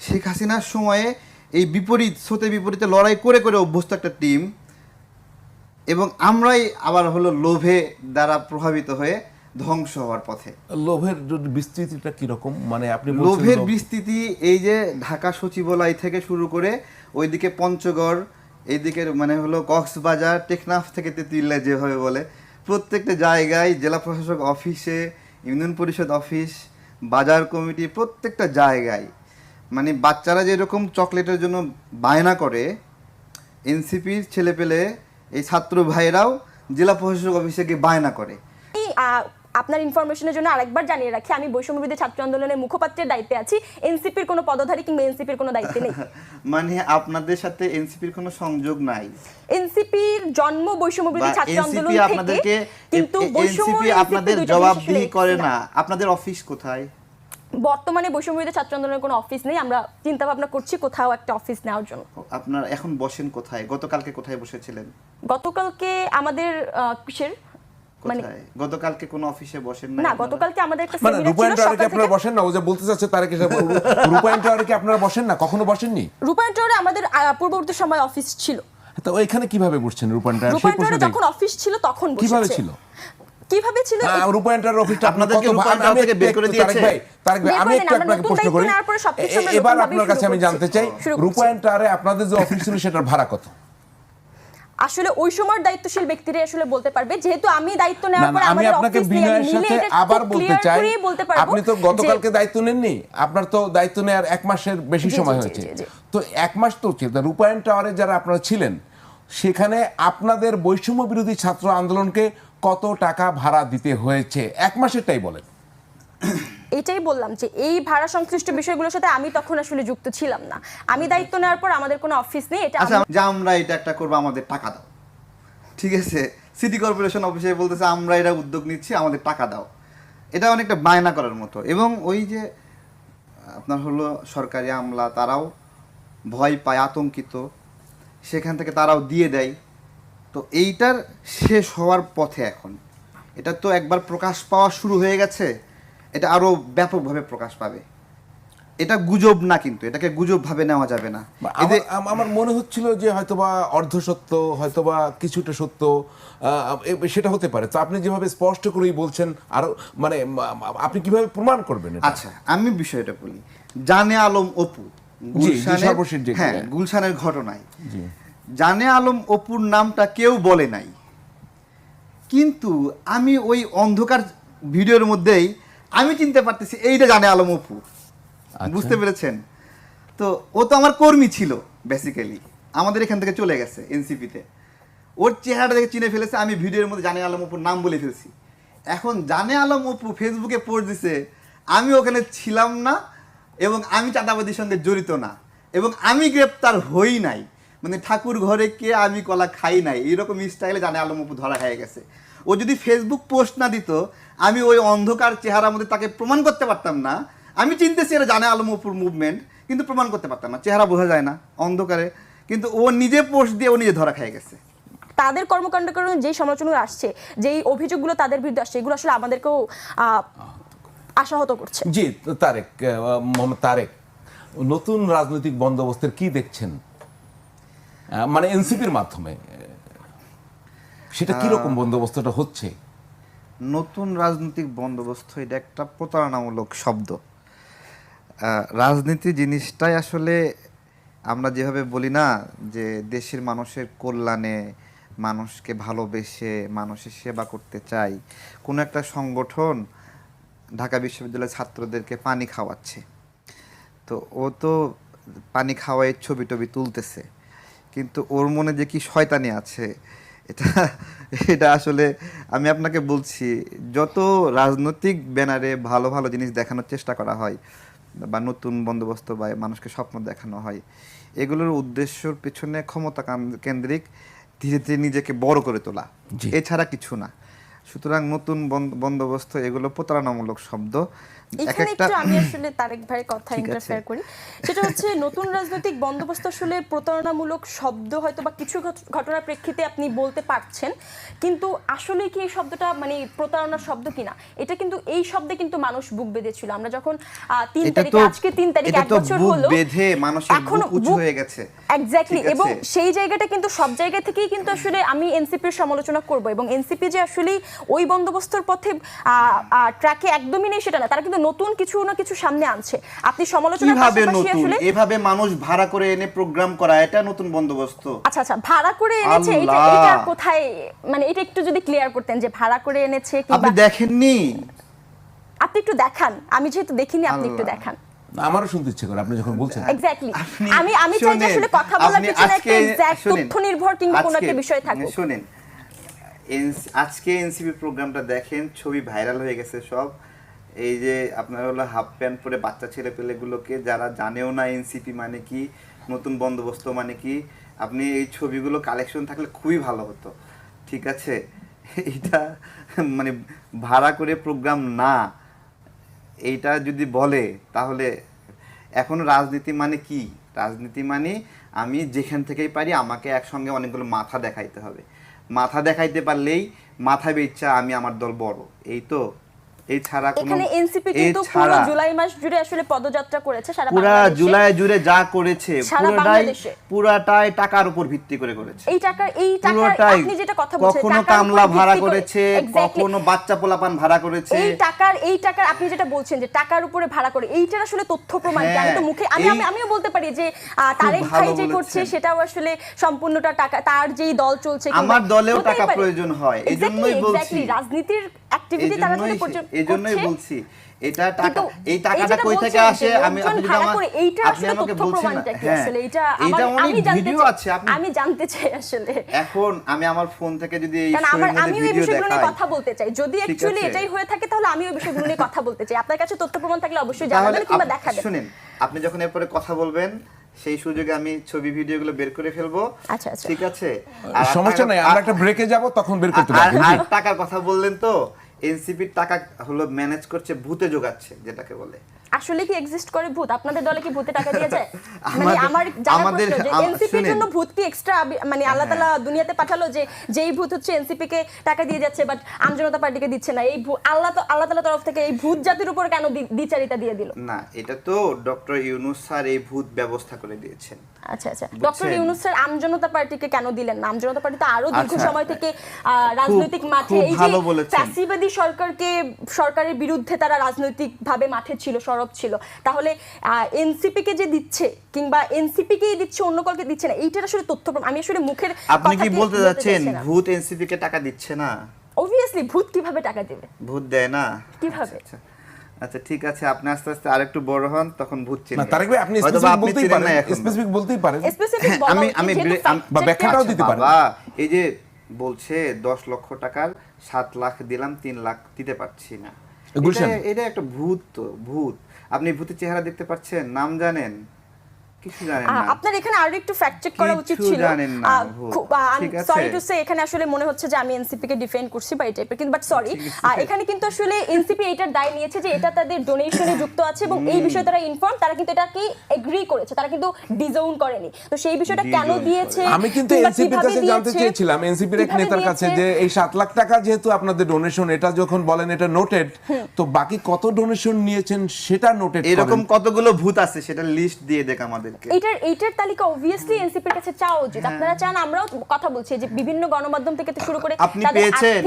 শেখ হাসিনার সময়ে এই বিপরীত স্রোতে বিপরীতে লড়াই করে করে অভ্যস্ত একটা টিম এবং আমরাই আবার হলো লোভে দ্বারা প্রভাবিত হয়ে ধ্বংস হওয়ার পথে। লোভের বিস্তৃতিটা কীরকম? মানে আপনি লোভের বিস্তৃতি এই যে ঢাকা সচিবালয় থেকে শুরু করে ওইদিকে পঞ্চগড় এইদিকে মানে হলো কক্সবাজার টেকনাফ থেকে তেতুল্লা যেভাবে বলে প্রত্যেকটা জায়গায় জেলা প্রশাসক অফিসে ইউনিয়ন পরিষদ অফিস বাজার কমিটি প্রত্যেকটা জায়গায় মানে বাচ্চারা যেরকম চকলেটের জন্য বায়না করে এনসিপির ছেলেপেলে এই ছাত্র ভাইরাও জেলা প্রশাসক অফিসে গিয়ে বায়না করে। আপনার ইনফরমেশনের জন্য আরেকবার জানিয়ে রাখি আমি বৈষম্যবিরোধী ছাত্র আন্দোলনের মুখপাত্রের দায়িত্বে আছি। এনসিপির কোনো পদধারী কিংবা এনসিপির কোনো দায়িত্বে নেই। মানে আপনাদের সাথে এনসিপির কোনো সংযোগ নাই। এনসিপির জন্ম বৈষম্যবিরোধী বা ছাত্র আন্দোলন থেকে কিন্তু বৈষম্য আপনাদের জবাবদিহি করে না আপনাদের অফিস কোথায়? বর্তমানে বৈষম্যবিরোধী ছাত্র আন্দোলনের কোনো অফিস নেই আমরা চিন্তা ভাবনা করছি কোথাও একটা অফিস নেওয়ার জন্য। আপনার এখন বসেন কোথায়? গতকালকে কোথায় বসেছিলেন? গতকালকে আমাদের কিসের? মানে গতকালকে কোনো অফিসে বসেন না গতকালকে আমাদের একটা মানে রূপায়ণ টাওয়ারে আপনারা বসেন না? ও যে বলতে চাচ্ছে তার কি রূপায়ণ টাওয়ারে কি আপনারা বসেন না? কখনো বসেননি? রূপায়ণ টাওয়ারে আমাদের পূর্ববর্তী সময় অফিস ছিল। তো ওইখানে কীভাবে বসছেন রূপায়ণ টাওয়ার যখন অফিস ছিল তখন কীভাবে ছিল? কীভাবে ছিল? হ্যাঁ, রূপায়ণ টাওয়ার অফিসটা আপনাদেরকে রূপায়ণ থেকে বের করে দিয়েছে? তারেক ভাই আমি একটু আপনাকে প্রশ্ন দায়িত্ব করি। এবার আপনার কাছে আমি জানতে চাই শুরু করছি। রূপায়ণ টাওয়ারে আপনাদের যে অফিস ছিল সেটার ভাড়া কত? আসলে ওই সময়ের দায়িত্বশীল ব্যক্তিরাই আসলে বলতে পারবে। যেহেতু আমি দায়িত্ব নেওয়ার পরে আমাদের অফিস সাথে আবার বলতে চাই আপনি তো গতকালকে দায়িত্ব নেননি আপনার তো দায়িত্ব নেওয়ার এক মাসের বেশি সময় হয়েছে। তো এক মাস তো উচিত। রূপায়ণ টাওয়ারে যারা আপনারা ছিলেন সেখানে আপনাদের বৈষম্য বিরোধী ছাত্র আন্দোলনকে কত টাকা ভাড়া দিতে হয়েছে? এক মাসেরটাই বলেন। এটাই বললাম যে এই ভাড়া সংশ্লিষ্ট বিষয়গুলোর সাথে আমি তখন আসলে যুক্ত ছিলাম না। আমি দায়িত্ব নেওয়ার পর আমাদের কোনো অফিস নেই এটা আচ্ছা যে আমরা এটা একটা করব আমাদের টাকা দাও। ঠিক আছে? সিটি কর্পোরেশন অফিসে বলতেছে আমরা এটা উদ্যোগ নিচ্ছি আমাদের টাকা দাও। এটা অনেকটা বায়না করার মতো। এবং ওই যে আপনার হলো সরকারি আমলা তারাও ভয় পায় আতঙ্কিত। সেখান থেকে তারাও দিয়ে দেয়। তো এইটার শেষ হওয়ার পথে এখন। এটা তো একবার প্রকাশ পাওয়া শুরু হয়ে গেছে এটা আরও ব্যাপকভাবে প্রকাশ পাবে। এটা গুজব না কিন্তু এটাকে গুজব ভাবে নেওয়া যাবে না। আমার মনে হচ্ছিল যে হয়তোবা অর্ধ সত্য হয়তোবা কিছুটা সত্য সেটা হতে পারে। তো আপনি যেভাবে স্পষ্ট করেই বলছেন আরও মানে আপনি কীভাবে প্রমাণ করবেন আচ্ছা আমি বিষয়টা বলি। জানে আলম অপু গুলশানের হ্যাঁ গুলশানের ঘটনায়। জানে আলম অপুর নামটা কেউ বলে নাই। কিন্তু আমি ওই অন্ধকার ভিডিওর মধ্যেই আমি চিনতে পারতেছি এইটা জানে আলম অপু। আচ্ছা। বুঝতে পেরেছেন? তো ও তো আমার কর্মী ছিল বেসিক্যালি আমাদের এখান থেকে চলে গেছে এনসিপিতে। ওর চেহারাটা দেখে চিনে ফেলেছে আমি ভিডিওর মধ্যে জানে আলম অপুর নাম বলে ফেলছি। এখন জানে আলম অপু ফেসবুকে পোস্ট দিছে আমি ওখানে ছিলাম না এবং আমি চাঁদাবাদির সঙ্গে জড়িত না এবং আমি গ্রেপ্তার হই নাই। মানে ঠাকুর ঘরে কে আমি কলা খাই নাই এইরকম স্টাইলে জানে আলম অপু ধরা হয়ে গেছে। ও যদি ফেসবুক পোস্ট না দিত আমি ওই অন্ধকার চেহারার মধ্যে তাকে প্রমাণ করতে পারতাম না। আমি চিনতেছি এটা জানে আলম অপুর মুভমেন্ট কিন্তু প্রমাণ করতে পারতাম না। চেহারা বোঝা যায় না অন্ধকারে। কিন্তু ও নিজে পোস্ট দিয়ে ও নিজে ধরা খেয়ে গেছে। তাদের কর্মকাণ্ড কারণে যেই সমালোচনা আসছে যেই অভিযোগগুলো তাদের বিরুদ্ধে আসছে এগুলো আসলে আমাদেরকেও আশাহত করছে। জি তারেক মোহাম্মদ তারেক নতুন রাজনৈতিক বন্দোবস্তের কি দেখছেন? মানে এনসিপির মাধ্যমে সেটা কি রকম বন্দোবস্তটা হচ্ছে? নতুন রাজনৈতিক বন্দোবস্ত এটা একটা প্রতারণামূলক শব্দ। রাজনীতি জিনিসটাই আসলে আমরা যেভাবে বলি না যে দেশের মানুষের কল্যাণে মানুষকে ভালোবেসে মানুষের সেবা করতে চাই কোনো একটা সংগঠন ঢাকা বিশ্ববিদ্যালয়ের ছাত্রদেরকে পানি খাওয়াচ্ছে। তো ও তো পানি খাওয়াই ছবি টবি তুলতেছে। কিন্তু ওর মনে যে কি শয়তানি আছে এটা এটা আসলে আমি আপনাকে বলছি যত রাজনৈতিক ব্যানারে ভালো ভালো জিনিস দেখানোর চেষ্টা করা হয় বা নতুন বন্দোবস্ত বা মানুষকে স্বপ্ন দেখানো হয় এগুলোর উদ্দেশ্যর পিছনে ক্ষমতা কেন্দ্রিক ধীরে ধীরে নিজেকে বড় করে তোলা। এছাড়া কিছু না। সুতরাং নতুন বন্দোবস্ত এগুলো প্রতারণামূলক শব্দ। এখানে একটু আমি আসলে তারেক ভাইয়ের কথা ইন্টারফেয়ার করি। সেটা হচ্ছে নতুন রাজনৈতিক বন্দোবস্ত আসলে প্রতারণামূলক শব্দ হয়তো বা কিছু ঘটনার প্রেক্ষিতে আপনি বলতে পারছেন কিন্তু আসলে কি এই শব্দটা মানে প্রতারণার শব্দ কিনা? এটা কিন্তু এই শব্দে কিন্তু মানুষ বুক বেঁধেছিল। আমরা যখন তিন তারিখে আজকে তিন তারিখ এক বছর হলো বেঁধে মানুষের বুক হয়ে গেছে। এক্স্যাক্টলি এবং সেই জায়গাটা কিন্তু সব জায়গা থেকেই কিন্তু আসলে আমি এনসিপির সমালোচনা করব এবং এনসিপি যে আসলে ওই বন্দোবস্তর পথে ট্র্যাকে একদমই নেই সেটা না তারা কিন্তু নতুন কিছু না কিছু সামনে আনছে। আপনি আসলে এভাবে মানুষ ভাড়া করে এনে প্রোগ্রাম করা এটা নতুন বন্দোবস্ত। আচ্ছা আচ্ছা ভাড়া করে এনেছে এটা এটা কোথায় মানে এটা একটু যদি ক্লিয়ার করতেন যে ভাড়া করে এনেছে কিংবা আপনি দেখেননি? আপনি একটু দেখান আমি যেহেতু দেখিনি আপনি একটু দেখান। আমারও শুনতে ইচ্ছে করে আপনি যখন বলছেন। এক্স্যাক্টলি আমি আমি চাই যে আসলে কথা বলার পিছনে একটা এক্স্যাক্ট তথ্য নির্ভর কিংবা কোনো একটা বিষয় থাকুক। শোনেন আজকে এনসিপি প্রোগ্রামটা দেখেন, ছবি ভাইরাল হয়ে গেছে সব। এই যে আপনার হলো হাফ প্যান্ট পরে বাচ্চা ছেলে পেলেগুলোকে, যারা জানেও না এনসিপি মানে কি, নতুন বন্দোবস্ত মানে কি, আপনি এই ছবিগুলো কালেকশন থাকলে খুবই ভালো হতো। ঠিক আছে? এটা মানে ভাড়া করে প্রোগ্রাম না। এইটা যদি বলে, তাহলে এখন রাজনীতি মানে কি? রাজনীতি মানে আমি যেখান থেকেই পারি, আমাকে একসঙ্গে অনেকগুলো মাথা দেখাইতে হবে। মাথা দেখাইতে পারলেই মাথা বেচ্ছা আমি আমার দল বড়। এই তো? এই এখানে এনসিপি কিন্তু পুরো জুলাই মাস জুড়ে আসলে পদযাত্রা করেছে সারা পুরা জুলাই জুড়ে যা করেছে পুরোটাই পুরাটাই টাকার উপর ভিত্তি করে করেছে। এই টাকার এই টাকার আপনি যেটা কথা বলছেন কখনো কামলা ভাড়া করেছে কখনো বাচ্চা পোলাপান ভাড়া করেছে। এই টাকার এই টাকার আপনি যেটা বলছেন যে টাকার উপরে ভাড়া করে এইটার আসলে তথ্য প্রমাণ কি? আমি তো হ্যাঁ, মুখে আমি আমিও বলতে পারি যে তারেক ভাই যে করছে সেটাও আসলে সম্পূর্ণটা টাকা তার যেই দল চলছে আমার দলেও টাকা প্রয়োজন হয় এই বলছি। রাজনীতির অ্যাক্টিভিটি তারা বলছি এটা টাকা এই টাকাটা কই থেকে আসে? আমি আপনি যদি আমার এইটার আপনি আসলে আমাকে তথ্য বলছেন হ্যাঁ আসলে? এটা এটা অনেক আমি ভিডিও আছে আপনি আমি জানতে চাই আসলে। এখন আমি আমার ফোন থেকে যদি এই বিষয়গুলো নিয়ে কথা বলতে চাই। যদি অ্যাকচুয়ালি এটাই হয়ে থাকে তাহলে আমিও এই বিষয়গুলো নিয়ে কথা বলতে চাই। আপনার কাছে তথ্য প্রমাণ থাকলে অবশ্যই জানাবেন কিংবা দেখাবেন। শুনেন আপনি যখন এরপরে কথা বলবেন সেই সুযোগে আমি ছবি ভিডিওগুলো বের করে ফেলব। আচ্ছা, আচ্ছা। ঠিক আছে? আর সমস্যা নেই আমরা একটা ব্রেকে যাব তখন বের করতে আর টাকার কথা বললেন তো এনসিপির টাকা হলো ম্যানেজ করছে ভূতে যোগাচ্ছে যেটাকে বলে। আসলে কি এক্সিস্ট করে ভূত? আপনাদের দলে কি ভূতে টাকা দিয়ে যায় মানে আমার আমাদের- যে এনসিপির জন্য ভূত কি এক্সট্রা মানে আল্লাহ তাআলা দুনিয়াতে পাঠালো যে যেই ভূত হচ্ছে এনসিপি কে টাকা দিয়ে যাচ্ছে বাট আমজনতা পার্টিকে দিচ্ছে না। এই আল্লাহ তো আল্লাহ তাআলার তরফ থেকে এই ভূত জাতির উপর কেন দ্বিচারিতা দিয়ে দিল? না এটা তো ডক্টর ইউনুস স্যার এই ভূত ব্যবস্থা করে দিয়েছেন। আচ্ছা আচ্ছা। ডক্টর ইউনুস স্যার আমজনতা পার্টিকে কেন দিলেন না? আমজনতা পার্টি তো আরও দীর্ঘ আচ্ছা। সময় থেকে রাজনৈতিক মাঠে এই যে ফ্যাসিবাদী সরকারকে সরকারের বিরুদ্ধে তারা রাজনৈতিক ভাবে মাঠে ছিল সরব ছিল। তাহলে এনসিপি কে যে দিচ্ছে কিংবা এনসিপি কেই দিচ্ছে অন্য কাউকে দিচ্ছে না এইটার আসলে তথ্য আমি আসলে মুখের আপনি কি বলতে যাচ্ছেন ভূত এনসিপি কে টাকা দিচ্ছে না? অবভিয়াসলি ভূত কীভাবে টাকা দেবে? ভূত দেয় না? কীভাবে? আচ্ছা, ঠিক আছে আপনি আস্তে আস্তে আরেকটু বড় হন তখন ভূত চিনবেন না তারেক ভাই আপনি স্পেসিফিক বলতেই পারেন স্পেসিফিক বলতেই পারেন। আমি আমি বা ব্যাখ্যাটাও দিতে পারেন। বাবা এই যে বলছে দশ লক্ষ টাকার 7 লাখ দিলাম 3 লাখ দিতে পারছি না। এটা- এটা একটা ভূত তো ভূত। আপনি ভূতের চেহারা দেখতে পাচ্ছেন নাম জানেন। আপনার এখানে আরও একটু ফ্যাক্ট চেক করা উচিত ছিল। জানেন না, ভূত। ঠিক আছে? সরি টু সে এখানে আসলে মনে হচ্ছে যে আমি এনসিপি কে ডিফেন্ড করছি বা এই টাইপের কিন্তু বাট সরি এখানে কিন্তু আসলে এনসিপি এটার দায় নিয়েছে যে এটা তাদের ডোনেশনে যুক্ত আছে এবং এই বিষয়ে তারা ইনফর্ম তারা কিন্তু এটাকে এগ্রি করেছে তারা কিন্তু ডিজাউন করেনি। তো সেই বিষয়টা কেন দিয়েছে আমি কিন্তু কিংবা এনসিপির কাছে জানতে দিয়েছে, চেয়েছিলাম। এনসিপির এক নেতার কাছে যে এই সাত লাখ টাকা যেহেতু আপনাদের ডোনেশন এটা যখন বলেন এটা নোটেড তো বাকি কত ডোনেশন নিয়েছেন সেটা নোটেড এরকম কতগুলো ভূত আছে সেটা লিস্ট দিয়ে দেখ আমাদেরকে এইটার এইটার তালিকা অবভিয়াসলি এনসিপির কাছে চাওয়া উচিত হ্যাঁ। আপনারা চান আমরাও কথা বলছি যে বিভিন্ন গণমাধ্যম থেকে শুরু করে আপনি পেয়েছেন?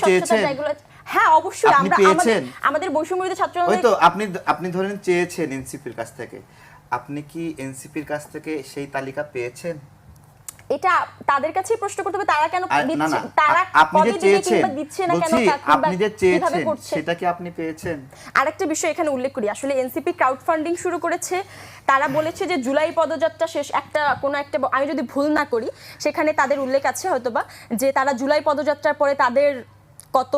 চেয়েছেন? হ্যাঁ অবশ্যই আমরা আমাদের বৈষম্যবিরোধী ছাত্র তো আপনি আপনি ধরেন চেয়েছেন এনসিপির কাছ থেকে আপনি কি এনসিপির কাছ থেকে সেই তালিকা পেয়েছেন এটা তাদের কাছেই প্রশ্ন করতে হবে তারা কেন দিচ্ছে তারা আপনি যে চেয়েছেন দিচ্ছে না কেন আপনি যে চেয়েছেন সেটা কি আপনি পেয়েছেন? আরেকটা বিষয় এখানে উল্লেখ করি। আসলে এনসিপি ক্রাউড ফান্ডিং শুরু করেছে। তারা বলেছে যে জুলাই পদযাত্রা শেষ একটা কোনো একটা আমি যদি ভুল না করি সেখানে তাদের উল্লেখ আছে হয়তোবা যে তারা জুলাই পদযাত্রার পরে তাদের কত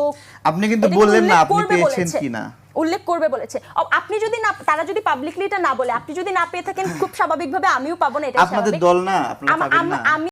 আপনি কিন্তু বললেন না আপনি পেয়েছেন কিনা। উল্লেখ করবে বলেছে। আপনি যদি না তারা যদি পাবলিকলি এটা না বলে আপনি যদি না পেয়ে থাকেন খুব স্বাভাবিকভাবে আমিও পাবো না এটা আপনাদের দল না আপনারা পাবেন না। আমি